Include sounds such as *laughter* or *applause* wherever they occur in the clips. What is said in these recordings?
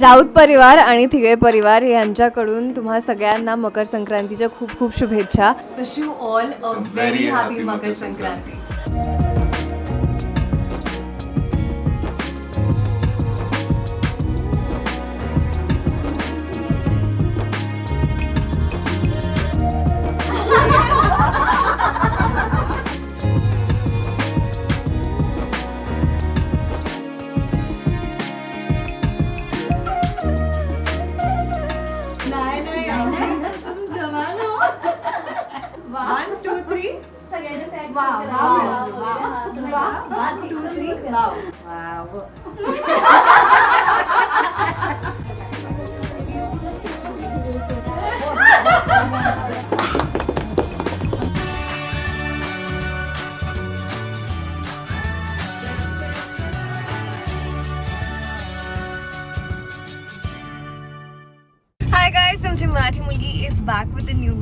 राऊत परिवार आणि थिगळे परिवार यांच्याकडून तुम्हा सगळ्यांना मकर संक्रांतीच्या खूप खूप शुभेच्छा. Wish you all a very happy Makar Sankranti. One two three hi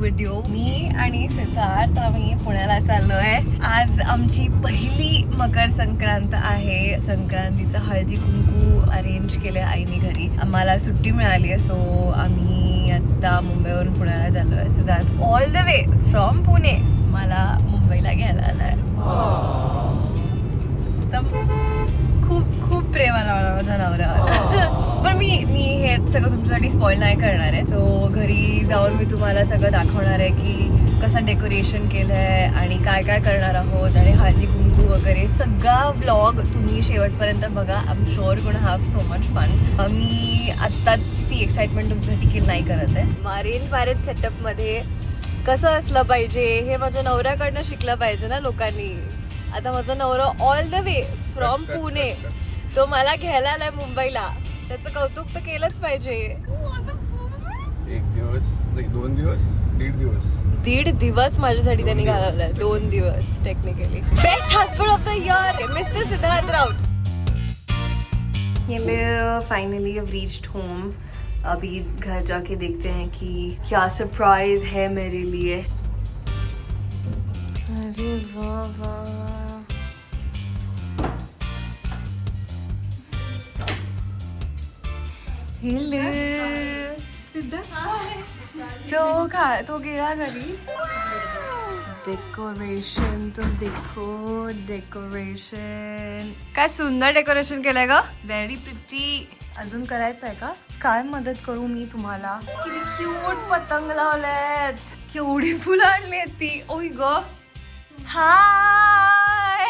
video मी आणि सिद्धार्थ आम्ही पुण्याला चाललोय. आज आमची पहिली मकर संक्रांत आहे. संक्रांतीचं हळदी कुंकू अरेंज केलं आईने घरी. आम्हाला सुट्टी मिळाली सो आम्ही आता मुंबईवरून पुण्याला चाललोय. Siddharth all the way from Pune मला मुंबईला घ्यायला आलाय. तर खूप खूप प्रेमाला आला माझ्या नवऱ्यावर पण मी मी हे सगळं तुमच्यासाठी स्पॉईल नाही करणार आहे. सो घरी जाऊन मी तुम्हाला सगळं दाखवणार आहे की कसं डेकोरेशन केलं आहे आणि काय काय करणार आहोत आणि हळदी कुंकू वगैरे. सगळा व्लॉग तुम्ही शेवटपर्यंत बघा. I am sure gonna have so much fun मी आत्ताच ती एक्साइटमेंट तुमच्यासाठी केली नाही करत आहे. मारीन पॅरेट सेटअपमध्ये कसं असलं पाहिजे हे माझ्या नवऱ्याकडनं शिकलं पाहिजे ना लोकांनी. आता माझा नवरा all the way from Pune तो मला घ्यायला आलाय मुंबईला. त्याचं कौतुक तर केलंच पाहिजे. एक दिवस नाही दोन दिवस दीड दिवस. दीड दिवस माझ्यासाठी त्यांनी. घालवलाय. दोन दिवस technically best husband of the year mister Siddharth Raut yay finally have reached home अभी घर जाके देखते हैं कि क्या सरप्राइज़ है मेरे लिए. अरे वाह वाह। तो खा तो गेला घरी डेकोरेशन तो देखो डेकोरेशन काय सुंदर डेकोरेशन केलंय ग व्हेरी प्रिटी अजून करायचं आहे का काय मदत करू मी तुम्हाला किती क्यूट पतंग लावल्यात केवढी फुलं आणली ती ओय ग हाय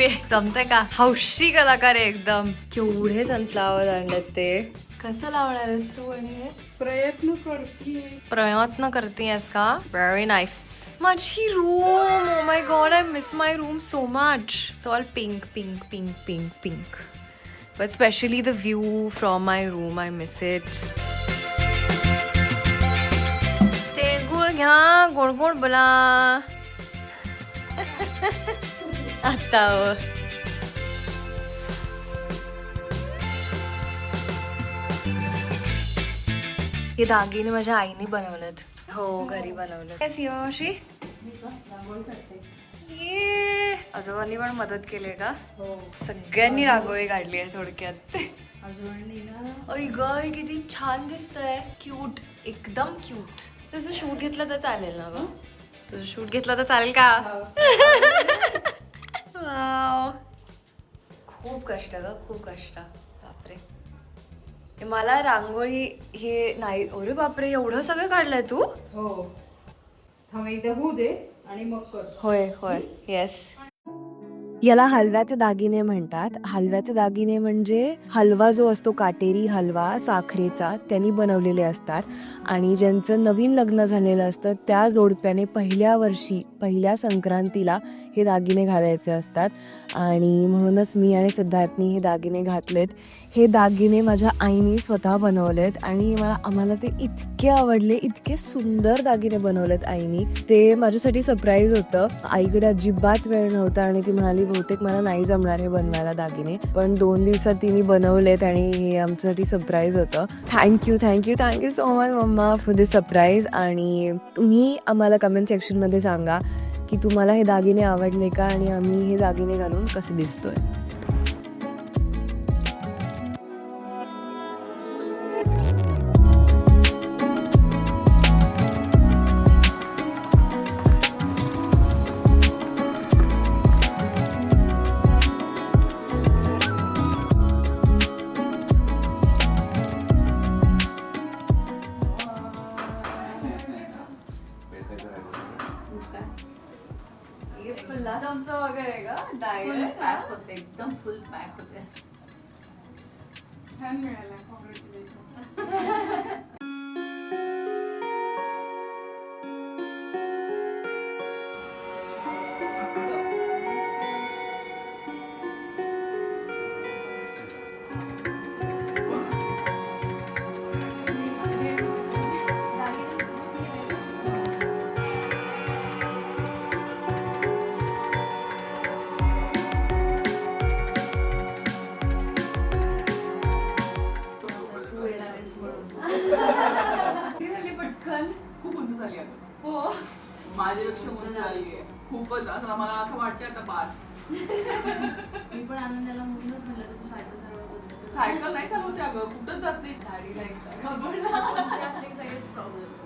करते जमते का हौशी कलाकार आहे एकदम. केवढे सनफ्लावर आणलेत ते. कसं लावणार आहेस तू आणि हे? प्रयत्न करते प्रयत्न करतेस का? व्हेरी नाईस माझी room oh my god I miss my room so much it's all pink pink pink pink pink but specially the view from my room I miss it ते गुळ घ्या गोड गोड बोला. *laughs* आता हो. हे दागिने माझ्या आईने बनवलेत. हो घरी बनवलेत. काय सीमा मावशी? ये. आजोबांनी पण मदत केली का? सगळ्यांनी रांगोळी काढली आहे थोडक्यात. अय ग हे किती छान दिसतंय. क्यूट एकदम क्यूट तुझं शूट घेतलं तर चालेल ना ग? तुझं शूट घेतलं तर चालेल का? वाव. खूप कष्ट ग खूप कष्ट. बापरे. हे मला रांगोळी हे नाही अरे बापरे एवढं सगळं काढलंय तू? हो. थांब एकदा होऊ दे आणि मग कर. होय होय. येस याला हलव्याचे दागिने म्हणतात. हलव्याचे दागिने म्हणजे हलवा जो असतो काटेरी हलवा साखरेचा त्यांनी बनवलेले असतात. आणि ज्यांचं नवीन लग्न झालेलं असतं त्या जोडप्याने पहिल्या वर्षी पहिल्या संक्रांतीला हे दागिने घालायचे असतात. आणि म्हणूनच मी आणि सिद्धार्थनी हे दागिने घातलेत. हे दागिने माझ्या आईने स्वतः बनवलेत आणि मला आम्हाला ते इतके आवडले इतके सुंदर दागिने बनवलेत आईनी. ते माझ्यासाठी सरप्राईज होतं. आईकडे अजिबात वेळ नव्हता आणि ती म्हणाली बहुतेक मला नाही जमणार हे बनवायला दागिने पण दोन दिवसात तिने बनवलेत आणि हे आमच्यासाठी सरप्राईज होतं. Thank you thank you thank you so much mama for this surprise आणि तुम्ही आम्हाला कमेंट सेक्शनमध्ये सांगा की तुम्हाला हे दागिने आवडले का आणि आम्ही हे दागिने घालून कसे दिसतोय. फुल पॅक होते छान मिळाला कॉंग्रॅच्युलेशन उंच झाली आता. माझ्यापेक्षा उंच झाली. आहे खूपच असं मला असं वाटतंय आता पास. मी पण आनंदाला म्हणूनच म्हटलं तुझं सायकल चालवत सायकल नाही चालवते अगं. कुठंच जात? नाही गाडीला एक सगळेच problem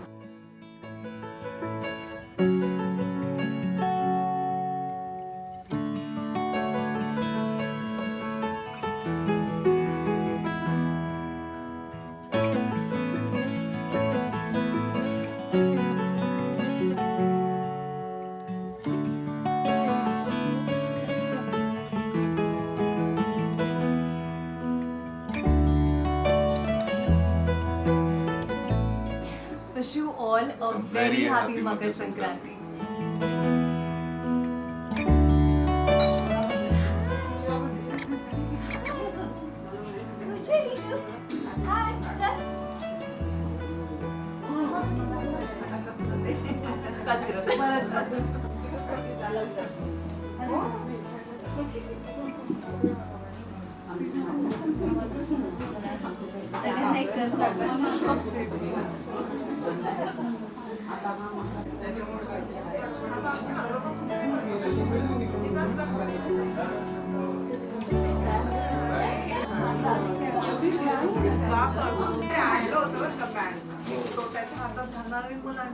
all a very happy Makar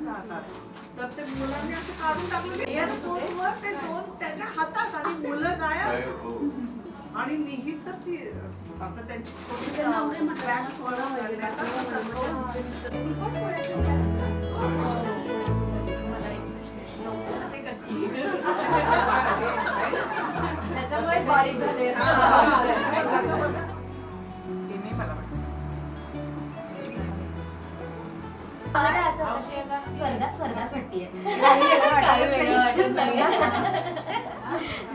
मुलांच्या हातात तर ते मुलांनी असं काढून टाकलं एअरपोर्टवर ते दोन त्याच्या हातात आणि मुलं गायब. आणि निहित तर ती आता त्यांची सगळं त्याच्यामुळे बारीक झाले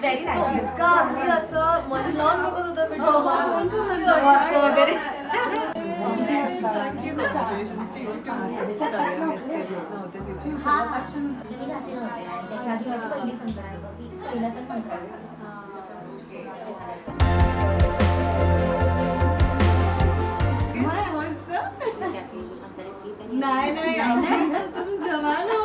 इतका अगदी असं मन लावून बघत होतं मी वगैरे त्याच्या आधी माझी पहिली संक्रांत होती पहिला सण संक्रांत नाही नाही तुम जवान हो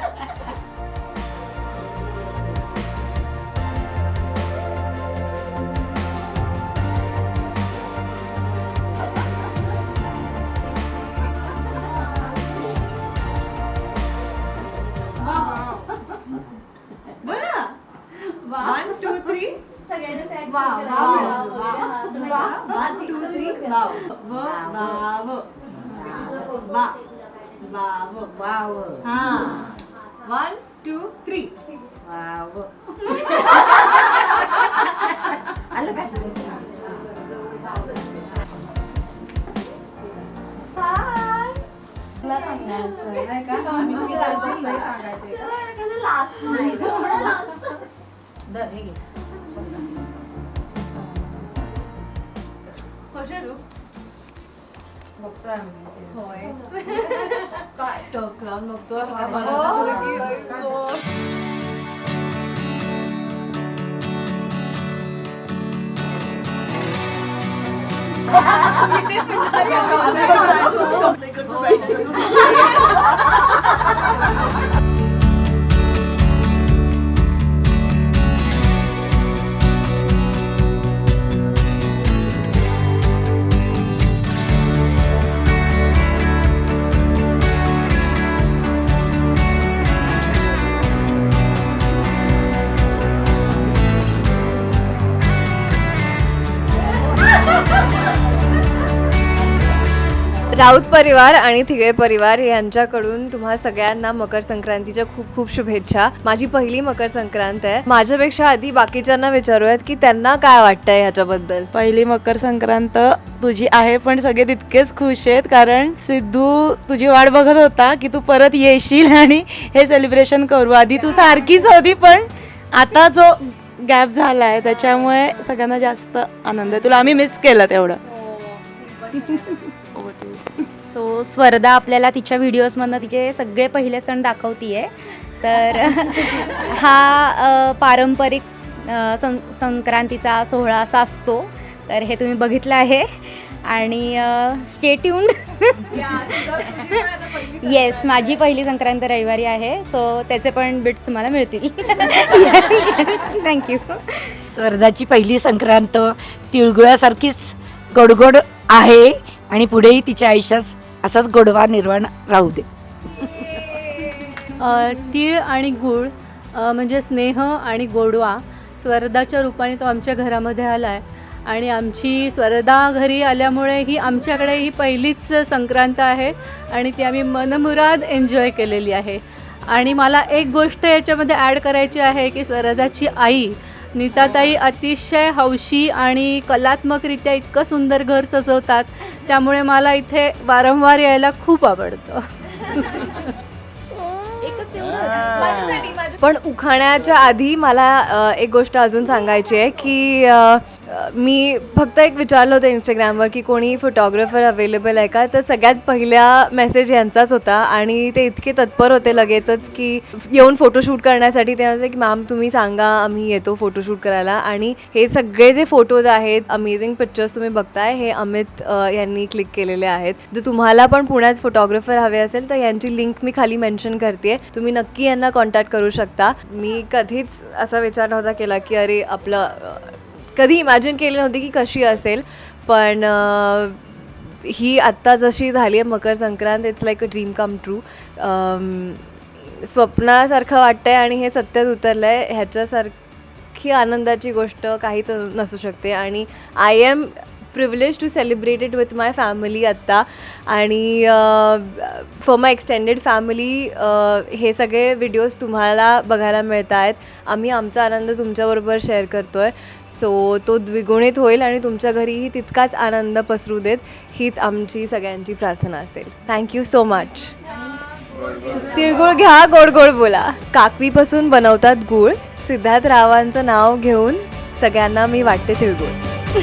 वन टू थ्री वाव आलं का तुला सांगायचं नाही का आम्ही दर्शन नाही सांगायचे लास्ट नाही बघतोय आम्ही होय काय टक लावून बघतोय हा मला असं राऊत परिवार आणि थिगळे परिवार यांच्याकडून तुम्हा सगळ्यांना मकर संक्रांतीच्या खूप खूप शुभेच्छा. माझी पहिली मकर संक्रांत आहे. माझ्यापेक्षा आधी बाकीच्यांना विचारूयात की त्यांना काय वाटतंय ह्याच्याबद्दल? पहिली मकर संक्रांत तुझी आहे पण सगळे तितकेच खुश आहेत कारण सिद्धू तुझी वाट बघत होता की तू परत येशील आणि हे सेलिब्रेशन करू. आधी तू सारखीच होती पण आता जो गॅप झाला आहे त्याच्यामुळे सगळ्यांना जास्त आनंद आहे. तुला आम्ही मिस केलं तेवढं. सो स्वर्धा आपल्याला तिच्या व्हिडिओजमधनं तिचे सगळे पहिले सण दाखवतीये. तर *laughs* हा पारंपरिक सं संक्रांतीचा सोहळा असा असतो. तर हे तुम्ही बघितलं आहे. आणि स्टेट्यून येस *laughs* माझी पहिली संक्रांत रविवारी आहे. सो त्याचे पण बिट्स तुम्हाला मिळतील. *laughs* थँक्यू स्वर्धाची पहिली संक्रांत तिळगुळासारखीच गोडगोड आहे. आणि पुढेही तिच्या आयुष्यात असाच गोडवा निर्माण राहू दे. तीळ आणि गूळ म्हणजे स्नेह आणि गोडवा स्वर्धाच्या रूपाने तो आमच्या घरामध्ये आला आहे आणि आमची स्वर्धा घरी आल्यामुळे ही आमच्याकडे ही पहिलीच संक्रांत आहे आणि ती आम्ही मनमुराद एन्जॉय केलेली आहे. आणि मला एक गोष्ट याच्यामध्ये ॲड करायची आहे की स्वर्धाची आई नीताताई अतिशय हौशी आणि कलात्मकरित्या इतकं सुंदर घर सजवतात त्यामुळे मला इथे वारंवार यायला खूप आवडतं. पण उखाण्याच्या आधी मला एक गोष्ट अजून सांगायची आहे की मी फक्त एक विचारलं होतं इंस्टाग्रामवर की कोणी फोटोग्राफर अवेलेबल आहे का? तर सगळ्यात पहिल्या मेसेज यांचाच होता आणि ते इतके तत्पर होते लगेचच की येऊन फोटोशूट करण्यासाठी ते म्हणजे की मॅम तुम्ही सांगा आम्ही येतो फोटोशूट करायला. आणि हे सगळे जे फोटोज आहेत अमेझिंग पिक्चर्स तुम्ही बघताय हे अमित यांनी क्लिक केलेले आहेत. जर तुम्हाला पण पुण्यात फोटोग्राफर हवे असेल तर यांची लिंक मी खाली मेन्शन करते तुम्ही नक्की यांना कॉन्टॅक्ट करू शकता. मी कधीच असा विचार नव्हता केला की अरे आपलं कधी इमॅजिन केली नव्हती की कशी असेल पण ही आत्ता जशी झाली आहे Makar Sankrant it's like a dream come true स्वप्नासारखं वाटतं आहे आणि हे सत्यात उतरलं आहे ह्याच्यासारखी आनंदाची गोष्ट काहीच नसू शकते. आणि I am privileged to celebrate it with my family आत्ता आणि फॉर माय एक्सटेंडेड फॅमिली हे सगळे व्हिडिओज तुम्हाला बघायला मिळत आहेत आम्ही आमचा आनंद तुमच्याबरोबर शेअर करतो आहे सो तो द्विगुणित होईल आणि तुमच्या घरीही तितकाच आनंद पसरू देत हीच आमची सगळ्यांची प्रार्थना असेल. थँक्यू सो मच तिळगुळ घ्या गोड गोड बोला. काकवीपासून बनवतात गूळ. सिद्धार्थ रावांचं नाव घेऊन सगळ्यांना मी वाटते तिळगुळ.